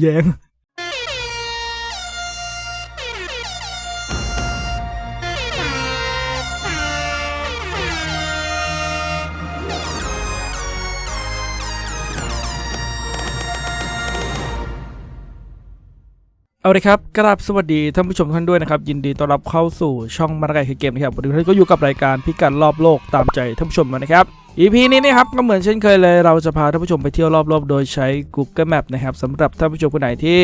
แย้งเอาเลยครับกราบสวัสดีท่านผู้ชมท่านด้วยนะครับ ยินดีต้อนรับเข้าสู่ช่องมาราไกคือเกมนะครับวันนี้เรานก็อยู่กับรายการพิกัดรอบโลกตามใจท่านผู้ชมนะครับ EP นี้นะครับก็เหมือนเช่นเคยเลย เราจะพาท่านผู้ชมไปเที่ยวรอบโลกโดยใช้ Google Map นะครับสำหรับท่านผู้ชมคนไหนที่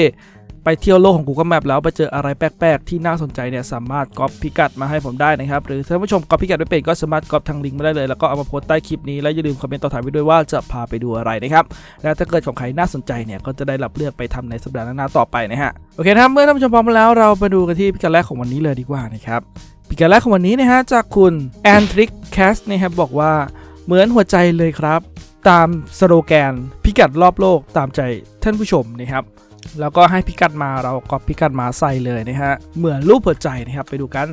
ไปเที่ยวโลกของ Google Map แล้วไปเจออะไรแปลกๆ ที่น่าสนใจเนี่ยสามารถก๊อปพิกัดมาให้ผมได้นะครับ หรือท่านผู้ชมก๊อปพิกัดไม่เป็นก็สามารถก๊อปทางลิงก์มาได้เลย แล้วก็เอามาโพสต์ใต้คลิปนี้ และอย่าลืมคอมเมนต์ต่อท้ายไว้ด้วยว่าจะพาไปดูอะไรนะครับ แล้วถ้าเกิดของใครน่าสนใจเนี่ยก็จะได้รับเลือกไปทำในสัปดาห์หน้าต่อไปนะฮะโอเคนะครับเมื่อท่านผู้ชมพร้อมแล้วเราไปดูกันที่พิกัดแรกของวันนี้เลยดีกว่านะครับพิกัดแรกของวันนี้นะฮะจากคุณแอนทริกแคสนะครับบอกว่า เหมือนหัวใจเลยครับ ตามสโลแกน พิกัดรอบโลกตามใจท่านผู้ชมนะครับ แล้วก็ให้พิกัดมาเราก็พิกัดมาใส่เลยนะฮะเหมือนรูปหัวใจนะครับไปดูกัน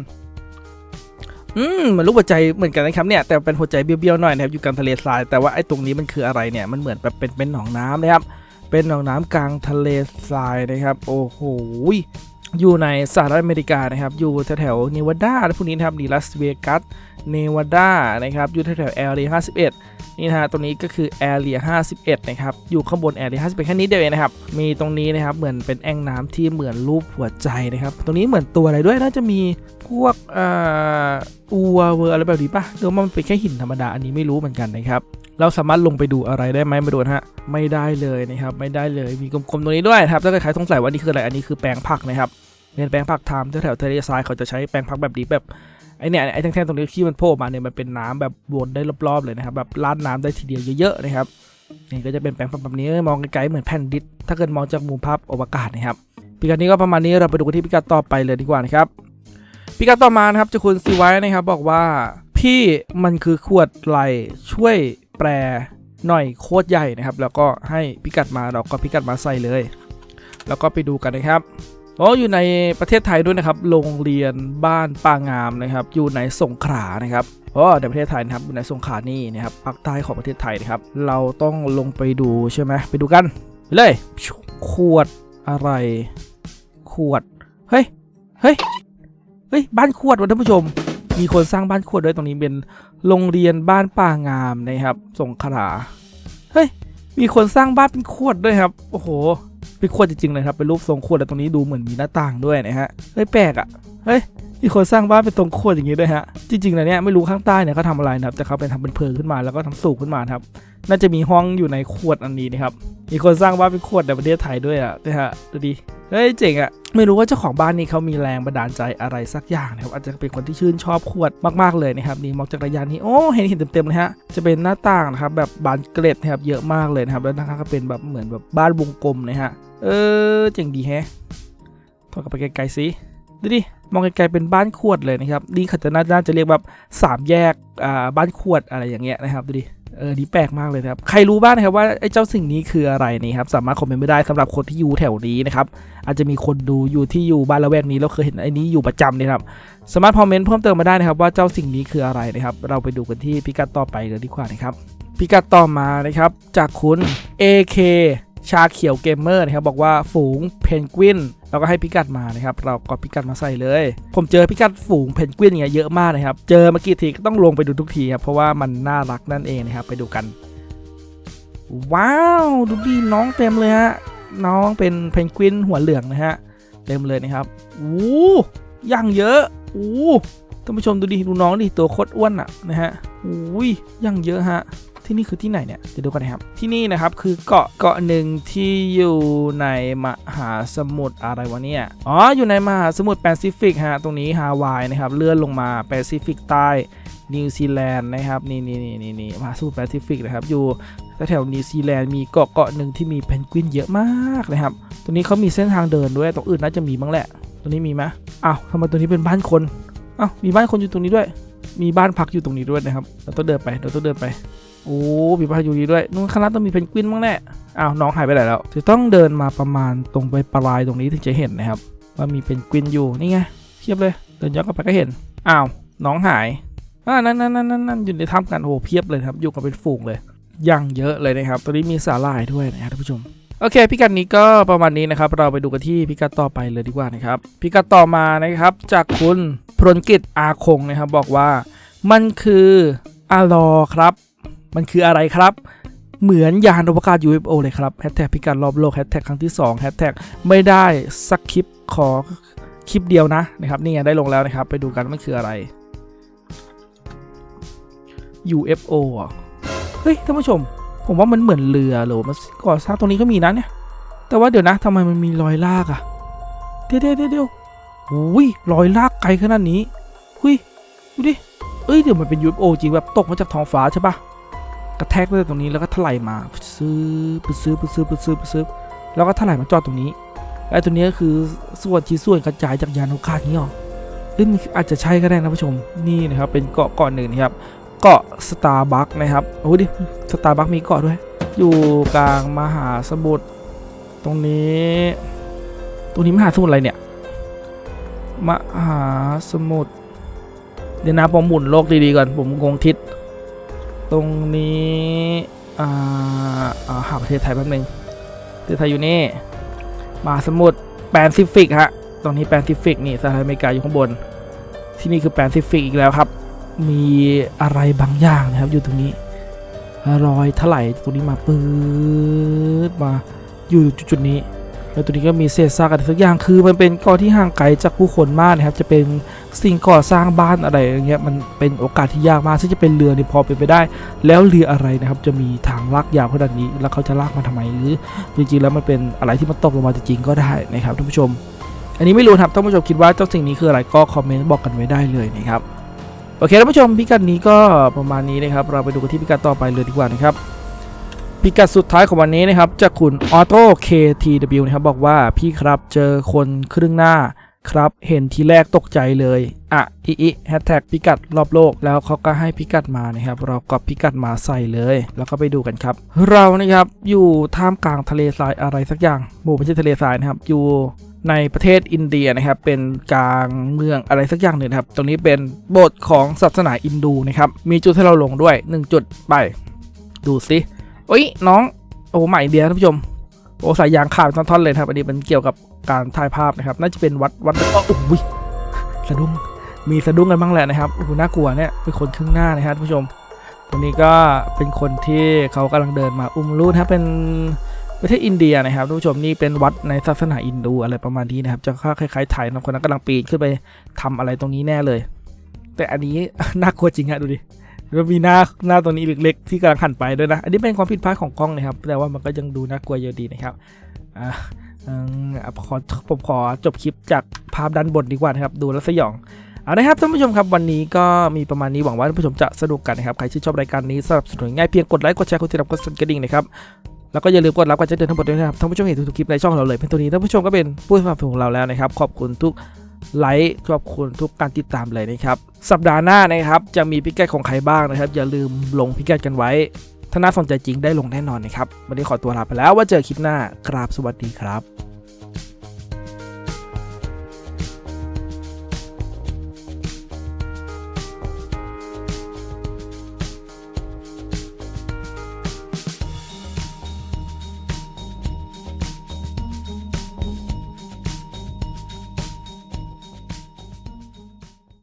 อืมเหมือนรูปหัวใจเหมือนกันนะครับเนี่ยแต่เป็นหัวใจเบี้ยวๆหน่อยนะครับอยู่กลางทะเลทราย แต่ว่าไอ้ตรงนี้มันคืออะไรเนี่ยมันเหมือนแบบเป็นเป็นหนองน้ำนะครับเป็นหนองน้ำกลางทะเลทรายนะครับ โอ้โห อยู่ในสหรัฐอเมริกานะครับ อยู่แถวๆเนวาดาพวกนี้นะครับนีลาสเวกัสเนวาดานะครับ อยู่แถวๆแอเรีย51 นี่นะฮะตรงนี้ก็คือแอเรีย51 นะครับ อยู่ข้างบนแอเรีย51แค่นี้เดียวเองนะครับ มีตรงนี้นะครับ เหมือนเป็นแอ่งน้ำที่เหมือนรูปหัวใจนะครับ ตรงนี้เหมือนตัวอะไรด้วย น่าจะมีพวกอ่ออัวเวอร์อะไรแบบนี้ปะหรือว่ามันเป็นแค่หินธรรมดา อันนี้ไม่รู้เหมือนกันนะครับ เราสามารถลงไปดูอะไรได้ไหมมาดูนะฮะ ไม่ได้เลยนะครับ ไม่ได้เลย มีกลมๆตรงนี้ด้วยครับ ถ้าใครสงสัยว่านี่คืออะไร อันนี้คือแปลงผักนะครับเป็นแปลงผักทำแถวๆทะเลทรายเขาจะใช้แปลงผักแบบนี้แบบ ไอเนี่ยไอแท่งๆตรงนี้ที่มันโผล่มาเนี่ยมันเป็นน้ำแบบวนได้รอบๆเลยนะครับแบบลาดน้ำได้ทีเดียวเยอะๆนะครับนี่ก็จะเป็นแปลงแบบนี้มองไกลๆเหมือนแผ่นดินถ้าเกิดมองจากมุมภาพอวกาศนะครับพิกัดนี้ก็ประมาณนี้เราไปดูกันที่พิกัดต่อไปเลยดีกว่านะครับพิกัดต่อมานะครับจะคุณซีไว้นะครับบอกว่าพี่มันคือขวดไหลช่วยแปลหน่อยโคตรใหญ่นะครับ แล้วก็ให้พิกัดมาเราก็พิกัดมาใส่เลย แล้วก็ไปดูกันนะครับ อ้ออยู่ในประเทศไทยด้วยนะครับ โรงเรียนบ้านปางามนะครับ อยู่ในสงขลานะครับโอ้ในประเทศไทยนะครับอยู่ในสงขลานี่นะครับภาคใต้ของประเทศไทยนะครับ เราต้องลงไปดูใช่ไหมไปดูกันไปเลยขวดอะไร ขวด เฮ้ย เฮ้ย เฮ้ย บ้านขวดวะท่านผู้ชม มีคนสร้างบ้านขวดด้วยตรงนี้เป็นโรงเรียนบ้านป่างามนะครับ สงขลา เฮ้ย มีคนสร้างบ้านเป็นขวดด้วยครับ โอ้โห เป็นขวดจริงๆเลยครับเป็นรูปทรงขวดแต่ตรงนี้ดูเหมือนมีหน้าต่างด้วยนะฮะเฮ้ยแปลกอะ่ะเฮ้ยมีคนสร้างบ้านเป็นทรงขวดอย่างนี้ด้วยฮะจริงๆนะเนี่ยไม่รู้ข้างใต้เนี่ยเขาทำอะไรนะครับแต่เขาเป็นทำเป็นเพลิงขึ้นมาแล้วก็ทำสูงขึ้นมาครับ น่าจะมีห้องอยู่ในขวดอันนี้นะครับ มีคนสร้างบ้านเป็นขวดในประเทศไทยด้วยอะนะฮะดูดิเฮ้ยเจ๋งอะไม่รู้ว่าเจ้าของบ้านนี้เขามีแรงบันดาลใจอะไรสักอย่างนะครับอาจจะเป็นคนที่ชื่นชอบขวดมากๆเลยนะครับนี่มองจากระยะนี้โอ้เห็นเห็นเต็มๆเลยฮะจะเป็นหน้าต่างนะครับแบบบานเกล็ดนะครับเยอะมากเลยนะครับแล้วนะครับก็เป็นแบบเหมือนแบบบ้านวงกลมนะฮะเออเจ๋งดีแฮะถอยกลับไปไกลๆสิดูดิมองไกลๆเป็นบ้านขวดเลยนะครับนี่เขาจะน่าจะเรียกแบบสามแยกอ่าบ้านขวดอะไรอย่างเงี้ยนะครับดูดิ เออนี่แปลกมากเลยครับ ใครรู้บ้างนะครับว่าไอ้เจ้าสิ่งนี้คืออะไรนี่ครับ สามารถคอมเมนต์ไม่ได้สำหรับคนที่อยู่แถวนี้นะครับ อาจจะมีคนดูอยู่ที่อยู่บ้านละแวกนี้แล้วเคยเห็นไอ้นี้อยู่ประจำนะครับ สามารถคอมเมนต์เพิ่มเติมมาได้นะครับ ว่าเจ้าสิ่งนี้คืออะไรนะครับ เราไปดูกันที่พิกัดต่อไปเลยดีกว่านะครับ พิกัดต่อมานะครับ จากคุณ AK ชาเขียวเกมเมอร์นะครับบอกว่าฝูงเพนกวิน เราก็ให้พิกัดมานะครับ เราก็พิกัดมาใส่เลย ผมเจอพิกัดฝูงเพนกวินเนี่ยเยอะมากนะครับ เจอมากี่ทีก็ต้องลงไปดูทุกทีครับ เพราะว่ามันน่ารักนั่นเองนะครับ ไปดูกัน ว้าว ดูดีน้องเต็มเลยฮะ น้องเป็นเพนกวินหัวเหลืองนะฮะ เต็มเลยนะครับอู้ย่างเยอะอู้ท่านผู้ชมดูดิ ดูน้องดิ ตัวโคตรอ้วนอะนะฮะอุ้ยย่างเยอะฮะ ที่นี่คือที่ไหนเนี่ยเดี๋ยวดูกันนะครับที่นี่นะครับคือเกาะเกาะหนึ่งที่อยู่ในมหาสมุทรอะไรวะเนี่ยอ๋ออยู่ในมหาสมุทรแปซิฟิกฮะตรงนี้ฮาวายนะครับเลื่อนลงมาแปซิฟิกใต้นิวซีแลนด์นะครับนี่นี่นี่นี่นี่มหาสมุทรแปซิฟิกนะครับอยู่แถวนิวซีแลนด์มีเกาะเกาะหนึ่งที่มีเพนกวินเยอะมากนะครับตรงนี้เขามีเส้นทางเดินด้วยตรงอื่นน่าจะมีบ้างแหละตรงนี้มีไหมอ้าวทำไมตัวนี้เป็นบ้านคนอ้าวมีบ้านคนอยู่ตรงนี้ด้วย มีบ้านพักอยู่ตรงนี้ด้วยนะครับ เราต้องเดินไป เราต้องเดินไป โอ้มีพายุดีด้วยนู่นข้างล่างต้องมีเพนกวินบ้างแน่อ้าวน้องหายไปไหนแล้ว จะต้องเดินมาประมาณตรงไปปลายตรงนี้ถึงจะเห็นนะครับ ว่ามีเพนกวินอยู่นี่ไงเทียบเลยเดินย้อนกลับไปก็เห็นอ้าวน้องหายอ่านั่นนั่นนั่นนั่นอยู่ในถ้ำกันโอ้เพียบเลยครับ อยู่กันเป็นฝูงเลยยังเยอะเลยนะครับตอนนี้มีสาหร่ายด้วยนะครับท่านผู้ชมโอเคพิกัดนี้ก็ประมาณนี้นะครับ เราไปดูกันที่พิกัดต่อไปเลยดีกว่านะครับพิกัดต่อมานะครับ จากคุณพรหมกิจอาคงนะครับบอกว่า มันคืออารอครับ มันคืออะไรครับ เหมือนยานอวกาศ UFO เลยครับแฮชแท็กพิกัดรอบโลกแฮชแท็กครั้งที่2แฮชแท็กไม่ได้สักคลิปขอคลิปเดียวนะนะครับนี่ได้ลงแล้วนะครับ ไปดูกันมันคืออะไร UFO อะเฮ้ยท่านผู้ชม ผมว่ามันเหมือนเรือหรือมันก่อสร้างตรงนี้ก็มีนะเนี่ย แต่ว่าเดี๋ยวนะทำไมมันมีรอยลากอะเดี๋ยวเดี๋ยวเดี๋ยวอุ้ยรอยลากไกลขนาดนี้ หุ้ย ดูดิ เอ้ยเดี๋ยวมันเป็น UFO จริงแบบตกมาจากท้องฟ้าใช่ปะ กระแทกเลยตรงนี้แล้วก็ถลายมาซื้อปซื้อปซื้อปซื้อปซื้อแล้วก็ถลายมาจอดตรงนี้ไอ้ตัวนี้ก็คือส่วนชิ้นส่วนกระจายจากยานอวกาศนี้หรอเฮ้ยมันอาจจะใช่ก็ได้นะผู้ชมนี่นะครับเป็นเกาะเกาะหนึ่งนะครับเกาะสตาร์บัคนะครับโอ้ดิสตาร์บัคมีเกาะด้วย อยู่กลางมหาสมุทรตรงนี้ ตรงนี้มหาสมุทรอะไรเนี่ยมหาสมุทรเดี๋ยวนะผมหมุนโลกดีๆก่อนผมงงทิศ ตรงนี้อ่าอ่าหาประเทศไทยแป๊บนึงประเทศไทยอยู่นี่มาสมุทรแปซิฟิกฮะตรงนี้แปซิฟิกนี่สหรัฐอเมริกาอยู่ข้างบน ที่นี่คือแปซิฟิกอีกแล้วครับ มีอะไรบางอย่างนะครับอยู่ตรงนี้รอยถลายตรงนี้มาปื๊ดมาอยู่จุดๆนี้ แล้วตัวนี้ก็มีเศษซากอะไรสักอย่างคือมันเป็นเกาะที่ห่างไกลจากผู้คนมากนะครับ จะเป็นสิ่งก่อสร้างบ้านอะไรอย่างเงี้ยมันเป็นโอกาสที่ยากมากซึ่งจะเป็นเรือเนี่ยพอเป็นไปได้ แล้วเรืออะไรนะครับจะมีทางลากยาวขนาดนี้ แล้วเขาจะลากมาทำไมหรือจริงๆแล้วมันเป็นอะไรที่มันตกลงมาจริงๆก็ได้นะครับท่านผู้ชม อันนี้ไม่รู้ครับท่านผู้ชมคิดว่าเจ้าสิ่งนี้คืออะไรก็คอมเมนต์บอกกันไว้ได้เลยนะครับโอเคท่านผู้ชมพิกัดนี้ก็ประมาณนี้นะครับเราไปดูกันที่พิกัดต่อไปเลยดีกว่านะครับ พิกัดสุดท้ายของวันนี้นะครับจากคุณออโต้ KTW นะครับบอกว่าพี่ครับเจอคนครึ่งหน้าครับ เห็นทีแรกตกใจเลย อะ อีอีแฮชแท็กพิกัดรอบโลก แล้วเขาก็ให้พิกัดมานะครับ เราก็พิกัดมาใส่เลย แล้วก็ไปดูกันครับ เรานะครับ อยู่ท่ามกลางทะเลทรายอะไรสักอย่างโบไม่ใช่ทะเลทรายนะครับ อยู่ในประเทศอินเดียนะครับ เป็นกลางเมืองอะไรสักอย่างหนึ่งครับ ตรงนี้เป็นโบสถ์ของศาสนาอินดูนะครับ มีจุดให้เราลงด้วย 1 จุดไป ดูสิ โอ้ยน้องโอ้ใหม่เดียท่านผู้ชมโอ้สายยางขาดเป็นท่อนๆเลยครับอันนี้เป็นเกี่ยวกับการถ่ายภาพนะครับ น่าจะเป็นวัดวัดโอ้ยสะดุ้งมีสะดุ้งกันบ้างแหละนะครับโอ้โหน่ากลัวเนี่ยเป็นคนครึ่งหน้านะครับท่านผู้ชมตรงนี้ก็เป็นคนที่เขากำลังเดินมาอุ้มลูกนะครับเป็นประเทศอินเดียนะครับท่านผู้ชมนี่เป็นวัดในศาสนาอินดูอะไรประมาณนี้นะครับ จะคล้ายๆไทยนะคนนั้นกำลังปีนขึ้นไปทำอะไรตรงนี้แน่เลย แต่อันนี้น่ากลัวจริงฮะดูดิ แล้วมีหน้าหน้าตรงนี้เล็กๆที่กำลังหันไปด้วยนะ อันนี้เป็นความผิดพลาดของกล้องนะครับ แต่ว่ามันก็ยังดูน่ากลัวเยอะดีนะครับอ่าอืมอะขอผมขอจบคลิปจากภาพด้านบนดีกว่านะครับ ดูแล้วสยองเอาละครับท่านผู้ชมครับวันนี้ก็มีประมาณนี้หวังว่าท่านผู้ชมจะสนุกกันนะครับ ใครที่ชอบรายการนี้สนับสนุนง่ายเพียงกดไลค์กดแชร์กดติดตามกดสั่นกระดิ่งนะครับแล้วก็อย่าลืมกดรับการแจ้งเตือนทั้งหมดด้วยนะครับท่านผู้ชมเห็นทุกๆคลิปในช่องเราเลยเป็นตัวนี้ท่านผู้ชมก็เป็นผู้สนับสนุนของเราแล้วนะครับ ขอบคุณทุก ไลค์ขอบคุณทุกการติดตามเลยนะครับ สัปดาห์หน้านะครับจะมีพิกัดของใครบ้างนะครับ อย่าลืมลงพิกัดกันไว้ ถ้าน่าสนใจจริงได้ลงแน่นอนนะครับ วันนี้ขอตัวลาไปแล้วว่าเจอคลิปหน้าครับสวัสดีครับ